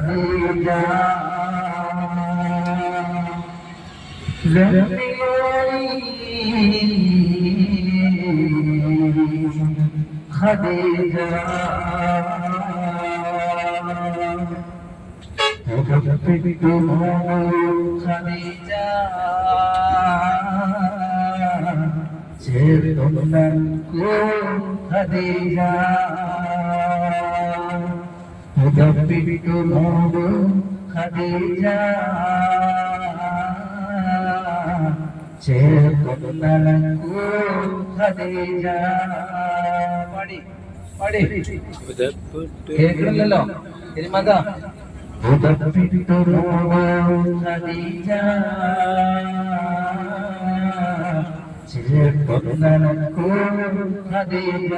ഖദീജ ഖദീജ ഖദീജ ചേർത്തുന്നോ ഖദീജ ഉദപ്പിക്കുന്നു ഖദീജ ചേർത്തുന്നോ ഖദീജ പാടി പാടി കേൾക്കണില്ലല്ലോ ഇനി മത ഉദപ്പിക്കുന്നു ഖദീജ ചേർത്തുന്നോ ഖദീജ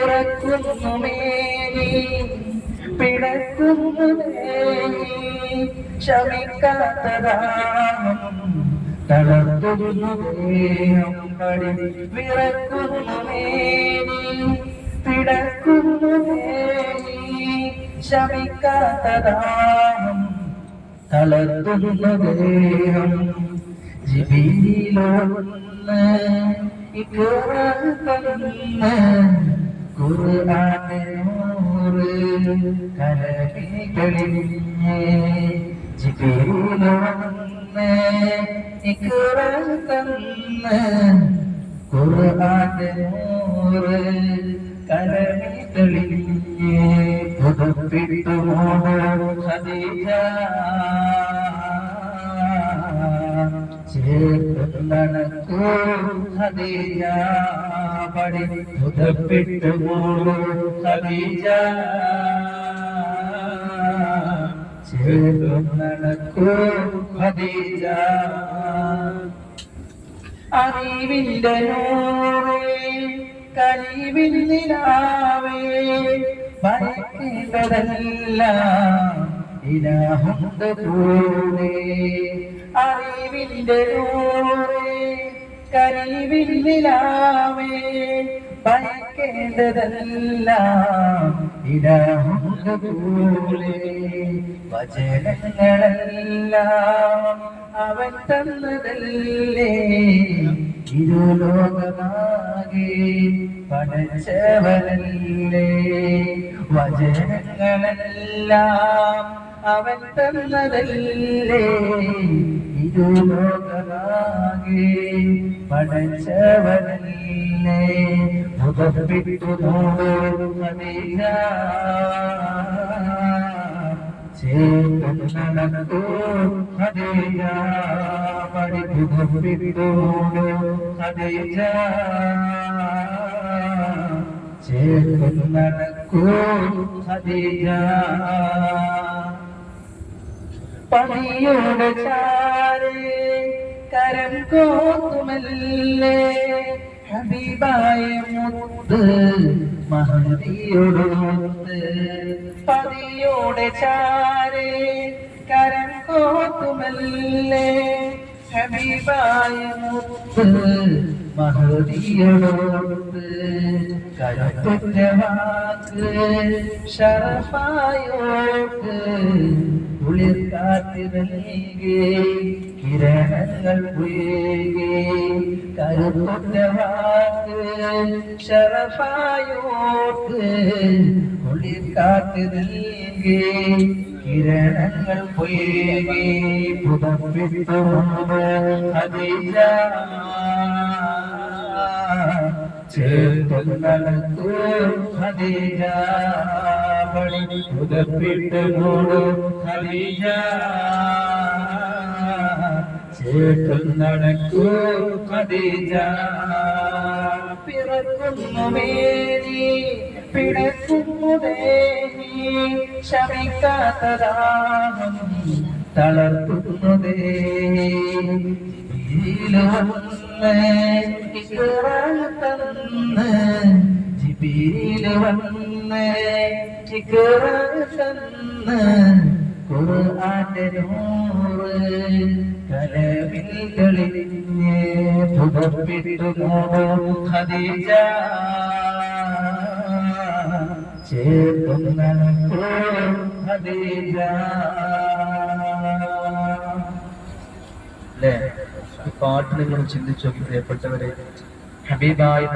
പിറക്കുന്നു മേനി പിടക്കുന്നു ദേവി ക്ഷമിക്കാത്തതാമം തളർത്തുന്നു ദേഹം പടി വിറക്കുന്നു മേനി പിടക്കുന്നു ദേവി ക്ഷമിക്കാത്തതാമം തളർത്തുന്നു ദേഹം ജിബിയിലൊന്ന് ഇക്കുറ തന്ന് ഖുർആനൂറ് കലവികളിഞ്ഞ് ജിബിയിലൊന്ന് ഇക്കുറ തന്ന് ഖുർആനൂറ് കലവികളിഞ്ഞ് പുതുപ്പിട്ടു ഖദീജ ചേർന്നടക്കൂ ഖദീജ പടി. ഖദീജ ചേർന്നടക്കൂ ഖദീജ അറിവിന്റെ നൂറേ കനിവിൻ നിലാവേ ഭയക്കേണ്ടതല്ല ഇലാഹുണ്ട് കൂടെ അറിവിന്റെ നൂറേ കനിവിൻ നിലാവേ ഭയക്കേണ്ടതല്ല കൂടെ വചനങ്ങളെല്ലാം അവൻ തന്നതല്ലേ. ഇരുലോകമാകെ പടച്ചവനല്ലേ വചനങ്ങളെല്ലാം അവൻ തന്നതല്ലേ ഇരുലോകമാകെ പടച്ചവനല്ലേ മുതപ്പിട്ടു പതിയുടെ ചാരേ കരം കോത്തുമല്ലേ? ഹബീബായ മുത്ത് മഹദിയോടൊത്ത് പതിയോടെ ചാരേ കരം കോത്തുമല്ലേ? ഹബീബായ മുത്ത് മഹദിയോടൊത്ത് കരുത്തുറ്റ വാക്ക് ഷറഫായോട്ട് കുളിർക്കാറ്റ് നൽകി കിരണങ്ങൾ പുയകി കരുത്തുറ്റ വാക്ക് ഷറഫായോട്ട് കുളിർക്കാറ്റ് നൽകി കിരണങ്ങൾ ചേർത്തുന്നടക്കൂ ഖദീജ പണി പുതപ്പിട്ട് മൂടു ഖദീജ ചേർത്തുന്നടക്കൂ ഖദീജ പിറക്കുന്നു മേരി പിടക്കുന്നു ദേഹി ശമിക്കാത്തതാഹം കലവിൽ തെളിഞ്ഞ് പുതപ്പിട്ടു ഖദീജ ചേർക്കുന്ന ഖദീജ പാട്ട് നിങ്ങൾ ചിന്തിച്ചു പ്രിയപ്പെട്ടവരെ ഹബീബായി